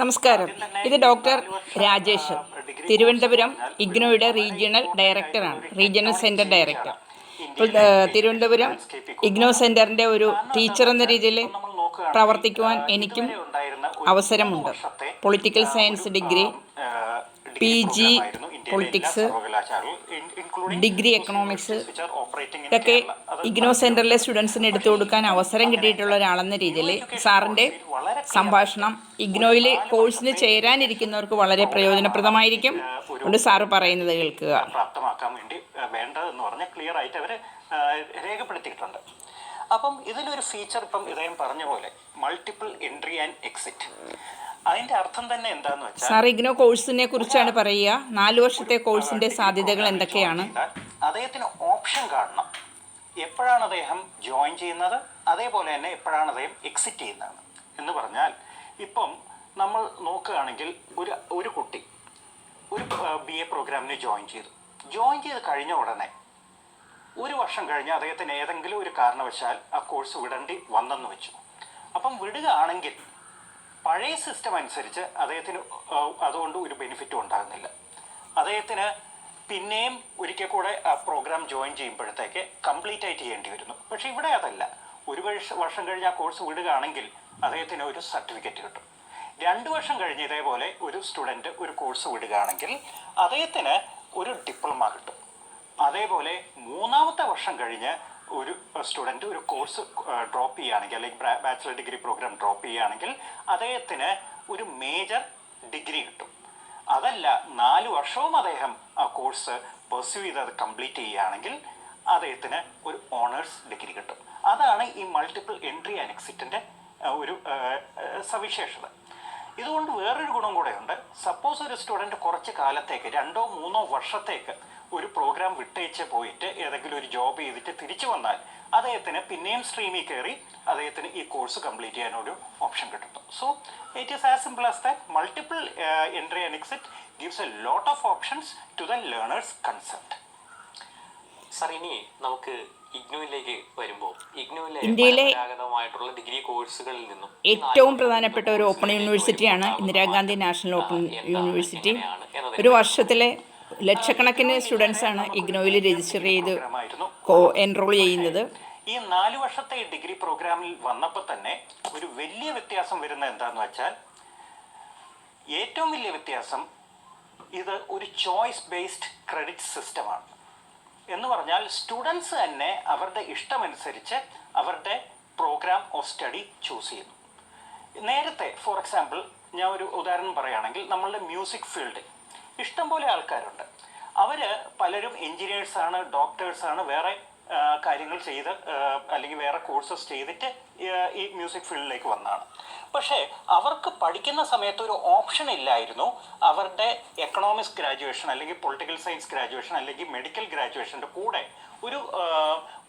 നമസ്കാരം. ഇത് ഡോക്ടർ രാജേഷ്. തിരുവനന്തപുരം ഇഗ്നോയുടെ റീജിയണൽ ഡയറക്ടറാണ്. Regional centre director. ഇപ്പോൾ തിരുവനന്തപുരം ഇഗ്നോ സെന്ററിന്റെ ഒരു ടീച്ചർ എന്ന രീതിയിൽ പ്രവർത്തിക്കുവാൻ എനിക്കും അവസരമുണ്ട്. Political science degree P G politics, degree economics ഇതൊക്കെ ഇഗ്നോ സെന്ററിലെ സ്റ്റുഡൻസിന് എടുത്തു കൊടുക്കാൻ അവസരം കിട്ടിയിട്ടുള്ള ഒരാളെന്ന രീതിയിൽ സാറിന്റെ സംഭാഷണം ഇഗ്നോയിൽ കോഴ്സിന് ചേരാനിരിക്കുന്നവർക്ക് വളരെ പ്രയോജനപ്രദമായിരിക്കും അതുകൊണ്ട് സാറ് പറയുന്നത് കേൾക്കുക. പ്രാപ്തമാക്കാൻ വേണ്ടി വേണ്ടതെന്ന് പറഞ്ഞ് ക്ലിയർ ആയിട്ട് അവർ രേഖപ്പെടുത്തിയിട്ടുണ്ട്. അപ്പം ഇതിലൊരു ഫീച്ചർ ഇപ്പം ഇദ്ദേഹം പറഞ്ഞ പോലെ മൾട്ടിപ്പിൾ എൻട്രി ആൻഡ് എക്സിറ്റ് അതിന്റെ അർത്ഥം തന്നെ എന്താന്ന് വെച്ചാൽ സാർ ഇഗ്നോ കോഴ്സിനെ കുറിച്ചാണ് പറയുക. നാല് വർഷത്തെ കോഴ്സിന്റെ സാധ്യതകൾ എന്തൊക്കെയാണ്? അദ്ദേഹത്തിന് ഓപ്ഷൻ കാണണം. എപ്പോഴാണ് അദ്ദേഹം ജോയിൻ ചെയ്യുന്നത്? അതേപോലെ തന്നെ എപ്പോഴാണ് അദ്ദേഹം എക്സിറ്റ് ചെയ്യുന്നത്? എന്ന് പറഞ്ഞാൽ ഇപ്പം നമ്മൾ നോക്കുകയാണെങ്കിൽ ഒരു ഒരു കുട്ടി ഒരു ബി എ പ്രോഗ്രാമിന് ജോയിൻ ചെയ്തു. ജോയിൻ ചെയ്ത് കഴിഞ്ഞ ഉടനെ ഒരു വർഷം കഴിഞ്ഞ് അദ്ദേഹത്തിന് ഏതെങ്കിലും ഒരു കാരണവശാൽ ആ കോഴ്സ് വിടേണ്ടി വന്നെന്ന് വെച്ചു. അപ്പം വിടുകയാണെങ്കിൽ പഴയ സിസ്റ്റം അനുസരിച്ച് അദ്ദേഹത്തിന് അതുകൊണ്ട് ഒരു ബെനിഫിറ്റും ഉണ്ടാകുന്നില്ല. അദ്ദേഹത്തിന് പിന്നെയും ഒരിക്കൽ കൂടെ ആ പ്രോഗ്രാം ജോയിൻ ചെയ്യുമ്പോഴത്തേക്ക് കംപ്ലീറ്റ് ആയിട്ട് ചെയ്യേണ്ടി വരുന്നു. പക്ഷേ ഇവിടെ അതല്ല. ഒരു വർഷ കഴിഞ്ഞ് ആ കോഴ്സ് വിടുകയാണെങ്കിൽ അദ്ദേഹത്തിന് ഒരു സർട്ടിഫിക്കറ്റ് കിട്ടും. രണ്ട് വർഷം കഴിഞ്ഞ് ഇതേപോലെ ഒരു സ്റ്റുഡന്റ് ഒരു കോഴ്സ് വിടുകയാണെങ്കിൽ അദ്ദേഹത്തിന് ഒരു ഡിപ്ലോമ കിട്ടും. അതേപോലെ മൂന്നാമത്തെ വർഷം കഴിഞ്ഞ് ഒരു സ്റ്റുഡന്റ് ഒരു കോഴ്സ് ഡ്രോപ്പ് ചെയ്യുകയാണെങ്കിൽ അല്ലെങ്കിൽ ബാച്ചിലർ ഡിഗ്രി പ്രോഗ്രാം ഡ്രോപ്പ് ചെയ്യുകയാണെങ്കിൽ അദ്ദേഹത്തിന് ഒരു മേജർ ഡിഗ്രി കിട്ടും. അതല്ല നാല് വർഷവും അദ്ദേഹം ആ കോഴ്സ് പെർസ്യൂ ചെയ്ത് അത് കംപ്ലീറ്റ് ചെയ്യുകയാണെങ്കിൽ അദ്ദേഹത്തിന് ഒരു ഓണേഴ്സ് ഡിഗ്രി കിട്ടും. അതാണ് ഈ മൾട്ടിപ്പിൾ എൻട്രി ആൻഡ് എക്സിറ്റിന്റെ ഒരു സവിശേഷത. ഇതുകൊണ്ട് വേറൊരു ഗുണം കൂടെയുണ്ട്. സപ്പോസ് ഒരു സ്റ്റുഡന്റ് കുറച്ച് കാലത്തേക്ക് രണ്ടോ മൂന്നോ വർഷത്തേക്ക് ഒരു പ്രോഗ്രാം വിട്ടയച്ച് പോയിട്ട് ഏതെങ്കിലും ഒരു ജോബ് ചെയ്തിട്ട് തിരിച്ചു വന്നാൽ അദ്ദേഹത്തിന് പിന്നെയും സ്ട്രീമിൽ കയറി അദ്ദേഹത്തിന് ഈ കോഴ്സ് കംപ്ലീറ്റ് ചെയ്യാനൊരു ഓപ്ഷൻ കിട്ടുന്നു so it is as simple as that multiple entry and exit gives a lot of options to the learners concept sir ഇനി നമുക്ക് ഇഗ്നുവിലേക്ക് വരുമ്പോൾ ഇഗ്നുവിലെ ഇന്ത്യയിലെ ഡിഗ്രി കോഴ്സുകളിൽ നിന്നും ഏറ്റവും പ്രധാനപ്പെട്ട ഒരു ഓപ്പൺ യൂണിവേഴ്സിറ്റിയാണ് ഇന്ദിരാഗാന്ധി നാഷണൽ ഓപ്പൺ യൂണിവേഴ്സിറ്റി. ഒരു വർഷത്തിലെ ലക്ഷക്കണക്കിന് ആണ് ഇഗ്നോയിൽ രജിസ്റ്റർ ചെയ്ത് എൻറോൾ ചെയ്യുന്നത്. ഈ നാല് വർഷത്തെ ഡിഗ്രി പ്രോഗ്രാമിൽ വന്നപ്പോൾ തന്നെ ഒരു വലിയ വ്യത്യാസം വരുന്ന എന്താണെന്ന് വെച്ചാൽ ഏറ്റവും വലിയ വ്യത്യാസം ഇത് ഒരു ചോയ്സ് ബേസ്ഡ് ക്രെഡിറ്റ് സിസ്റ്റമാണ് എന്ന് പറഞ്ഞാൽ സ്റ്റുഡൻസ് തന്നെ അവരുടെ ഇഷ്ടമനുസരിച്ച് അവരുടെ പ്രോഗ്രാം ഓഫ് സ്റ്റഡി ചൂസ് ചെയ്യുന്നു. നേരത്തെ ഫോർ എക്സാമ്പിൾ ഞാൻ ഒരു ഉദാഹരണം പറയുകയാണെങ്കിൽ നമ്മളുടെ മ്യൂസിക് ഫീൽഡ് ഇഷ്ടംപോലെ ആൾക്കാരുണ്ട്. അവർ പലരും എഞ്ചിനീയേഴ്സ് ആണ് ഡോക്ടേഴ്സ് ആണ് വേറെ കാര്യങ്ങൾ ചെയ്ത് അല്ലെങ്കിൽ വേറെ കോഴ്സസ് ചെയ്തിട്ട് ഈ, മ്യൂസിക് ഫീൽഡിലേക്ക് വന്നതാണ്. പക്ഷേ അവർക്ക് പഠിക്കുന്ന സമയത്ത് ഒരു ഓപ്ഷൻ ഇല്ലായിരുന്നു. അവരുടെ എക്കണോമിക്സ് ഗ്രാജുവേഷൻ അല്ലെങ്കിൽ പൊളിറ്റിക്കൽ സയൻസ് ഗ്രാജുവേഷൻ അല്ലെങ്കിൽ മെഡിക്കൽ ഗ്രാജുവേഷന്റെ കൂടെ ഒരു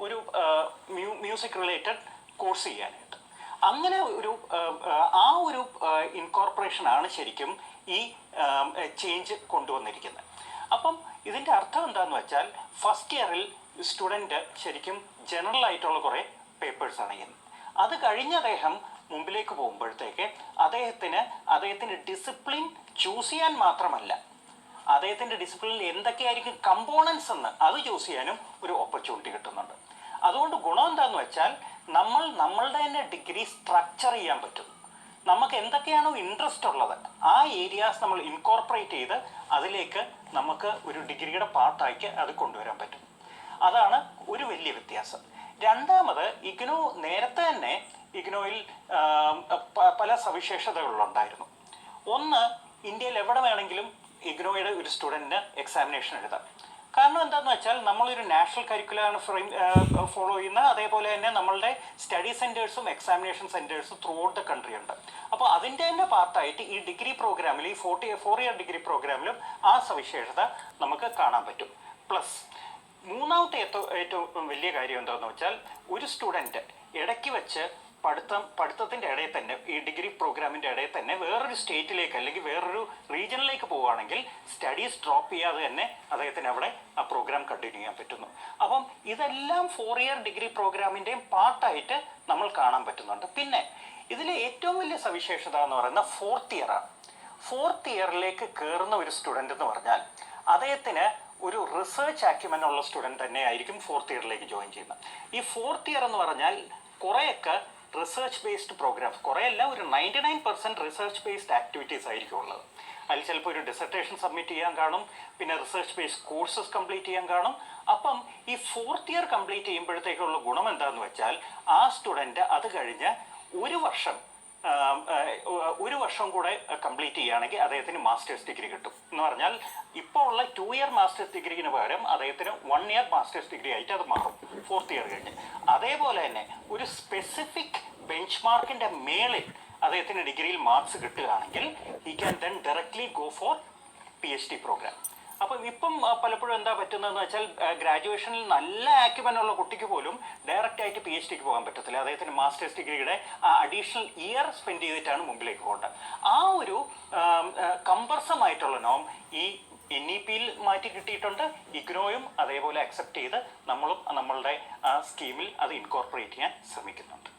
ഒരു മ്യൂസിക് റിലേറ്റഡ് കോഴ്സ് ചെയ്യാനായിട്ട് അങ്ങനെ ഒരു ആ, ഒരു ഇൻകോർപ്പറേഷൻ ആണ് ശരിക്കും ഈ ചേഞ്ച് കൊണ്ടുവന്നിരിക്കുന്നത്. അപ്പം ഇതിന്റെ അർത്ഥം എന്താണെന്ന് വെച്ചാൽ ഫസ്റ്റ് ഇയറിൽ സ്റ്റുഡന്റ് ശരിക്കും ജനറൽ ആയിട്ടുള്ള കുറേ പേപ്പേഴ്സാണ് ചെയ്യുന്നത്. അത് കഴിഞ്ഞ അദ്ദേഹം മുമ്പിലേക്ക് പോകുമ്പോഴത്തേക്ക് അദ്ദേഹത്തിന് അദ്ദേഹത്തിന്റെ ഡിസിപ്ലിൻ ചൂസ് ചെയ്യാൻ മാത്രമല്ല അദ്ദേഹത്തിന്റെ ഡിസിപ്ലിനിൽ എന്തൊക്കെയായിരിക്കും കമ്പോണൻസ് എന്ന് അത് ചൂസ് ചെയ്യാനും ഒരു ഓപ്പർച്യൂണിറ്റി കിട്ടുന്നുണ്ട്. അതുകൊണ്ട് ഗുണം എന്താണെന്ന് വെച്ചാൽ നമ്മൾ നമ്മളുടെ തന്നെ ഡിഗ്രി സ്ട്രക്ചർ ചെയ്യാൻ പറ്റും. നമുക്ക് എന്തൊക്കെയാണോ ഇൻട്രസ്റ്റ് ഉള്ളത് ആ ഏരിയാസ് നമ്മൾ ഇൻകോർപ്പറേറ്റ് ചെയ്ത് അതിലേക്ക് നമുക്ക് ഒരു ഡിഗ്രിയുടെ പാർട്ടാക്കി അത് കൊണ്ടുവരാൻ പറ്റും. അതാണ് ഒരു വലിയ വ്യത്യാസം. രണ്ടാമത് ഇഗ്നോ നേരത്തെ തന്നെ ഇഗ്നോയിൽ പല സവിശേഷതകളുണ്ടായിരുന്നു ഒന്ന് ഇന്ത്യയിൽ എവിടെ വേണമെങ്കിലും ഇഗ്നോയുടെ ഒരു സ്റ്റുഡന്റിന് എക്സാമിനേഷൻ എഴുതാം. കാരണം എന്താണെന്ന് വെച്ചാൽ നമ്മളൊരു നാഷണൽ കരിക്കുലാണ് ഫ്രെയിം ഫോളോ ചെയ്യുന്ന അതേപോലെ തന്നെ നമ്മളുടെ സ്റ്റഡി സെന്റേഴ്സും എക്സാമിനേഷൻ സെന്റേഴ്സും ത്രൂ ഔട്ട് ദ കൺട്രി ഉണ്ട്. അപ്പോൾ അതിന്റെ തന്നെ പാർട്ടായിട്ട് ഈ ഡിഗ്രി പ്രോഗ്രാമിൽ ഈ ഫോർട്ടി ഫോർ ഇയർ ഡിഗ്രി പ്രോഗ്രാമിലും ആ സവിശേഷത നമുക്ക് കാണാൻ പറ്റും. പ്ലസ് മൂന്നാമത്തെ ഏറ്റവും ഏറ്റവും വലിയ കാര്യം എന്താണെന്ന് വെച്ചാൽ ഒരു സ്റ്റുഡന്റ് ഇടയ്ക്ക് വെച്ച് പഠിത്തം പഠിത്തത്തിന്റെ ഇടയിൽ തന്നെ ഈ ഡിഗ്രി പ്രോഗ്രാമിന്റെ ഇടയിൽ തന്നെ വേറൊരു സ്റ്റേറ്റിലേക്ക് അല്ലെങ്കിൽ വേറൊരു റീജിയനിലേക്ക് പോവുകയാണെങ്കിൽ സ്റ്റഡീസ് ഡ്രോപ്പ് ചെയ്യാതെ തന്നെ അദ്ദേഹത്തിന് അവിടെ ആ പ്രോഗ്രാം കണ്ടിന്യൂ ചെയ്യാൻ പറ്റുന്നു. അപ്പം ഇതെല്ലാം ഫോർ ഇയർ ഡിഗ്രി പ്രോഗ്രാമിന്റെയും പാർട്ടായിട്ട് നമ്മൾ കാണാൻ പറ്റുന്നുണ്ട്. പിന്നെ ഇതിലെ ഏറ്റവും വലിയ സവിശേഷത എന്ന് പറയുന്ന ഫോർത്ത് ഇയറാണ് ഫോർത്ത് ഇയറിലേക്ക് കയറുന്ന ഒരു സ്റ്റുഡന്റ് എന്ന് പറഞ്ഞാൽ അദ്ദേഹത്തിന് ഒരു റിസർച്ച് ആക്യുമെൻ ഉള്ള സ്റ്റുഡന്റ് തന്നെ ആയിരിക്കും ഫോർത്ത് ഇയറിലേക്ക് ജോയിൻ ചെയ്യുന്നത്. ഈ ഫോർത്ത് ഇയർ എന്ന് പറഞ്ഞാൽ കുറേയൊക്കെ റിസർച്ച് ബേസ്ഡ് പ്രോഗ്രാംസ് കുറേയല്ല ഒരു ninety nine percent research based activities ആയിരിക്കും ഉള്ളത്. അതിൽ ചിലപ്പോൾ ഒരു ഡിസർട്ടേഷൻ സബ്മിറ്റ് ചെയ്യാൻ കാണും പിന്നെ റിസർച്ച് ബേസ്ഡ് കോഴ്സസ് കംപ്ലീറ്റ് ചെയ്യാൻ കാണും. അപ്പം ഈ ഫോർത്ത് ഇയർ കംപ്ലീറ്റ് ചെയ്യുമ്പോഴത്തേക്കുള്ള ഗുണം എന്താണെന്ന് വെച്ചാൽ ആ സ്റ്റുഡന്റ് അത് കഴിഞ്ഞ് ഒരു വർഷം ഒരു വർഷം കൂടെ കംപ്ലീറ്റ് ചെയ്യുകയാണെങ്കിൽ അദ്ദേഹത്തിന് മാസ്റ്റേഴ്സ് ഡിഗ്രി കിട്ടും. എന്ന് പറഞ്ഞാൽ ഇപ്പോൾ ഉള്ള ടു ഇയർ മാസ്റ്റേഴ്സ് ഡിഗ്രിക്ക് പകരം അദ്ദേഹത്തിന് വൺ ഇയർ മാസ്റ്റേഴ്സ് ഡിഗ്രി ആയിട്ട് അത് മാറും ഫോർത്ത് ഇയർ കഴിഞ്ഞ്. അതേപോലെ തന്നെ ഒരു സ്പെസിഫിക് ബെഞ്ച് മാർക്കിന്റെ മേളിൽ അദ്ദേഹത്തിന് ഡിഗ്രിയിൽ മാർക്സ് കിട്ടുകയാണെങ്കിൽ he can then directly go for P H D program അപ്പം ഇപ്പം പലപ്പോഴും എന്താ പറ്റുന്നതെന്ന് വെച്ചാൽ ഗ്രാജുവേഷനിൽ നല്ല ആക്യുമൻ ഉള്ള കുട്ടിക്ക് പോലും ഡയറക്റ്റ് ആയിട്ട് പി എച്ച് ഡിക്ക് പോകാൻ പറ്റത്തില്ല. അദ്ദേഹത്തിന് മാസ്റ്റേഴ്സ് ഡിഗ്രിയുടെ അഡീഷണൽ ഇയർ സ്പെൻഡ് ചെയ്തിട്ടാണ് മുമ്പിലേക്ക് പോകേണ്ടത്. ആ ഒരു കമ്പർസമായിട്ടുള്ള നോം ഈ എൻ ഇ പിയിൽ മാറ്റി കിട്ടിയിട്ടുണ്ട്. ഇഗ്നോയും അതേപോലെ അക്സെപ്റ്റ് ചെയ്ത് നമ്മളും നമ്മളുടെ സ്കീമിൽ അത് ഇൻകോർപ്പറേറ്റ് ചെയ്യാൻ ശ്രമിക്കുന്നുണ്ട്.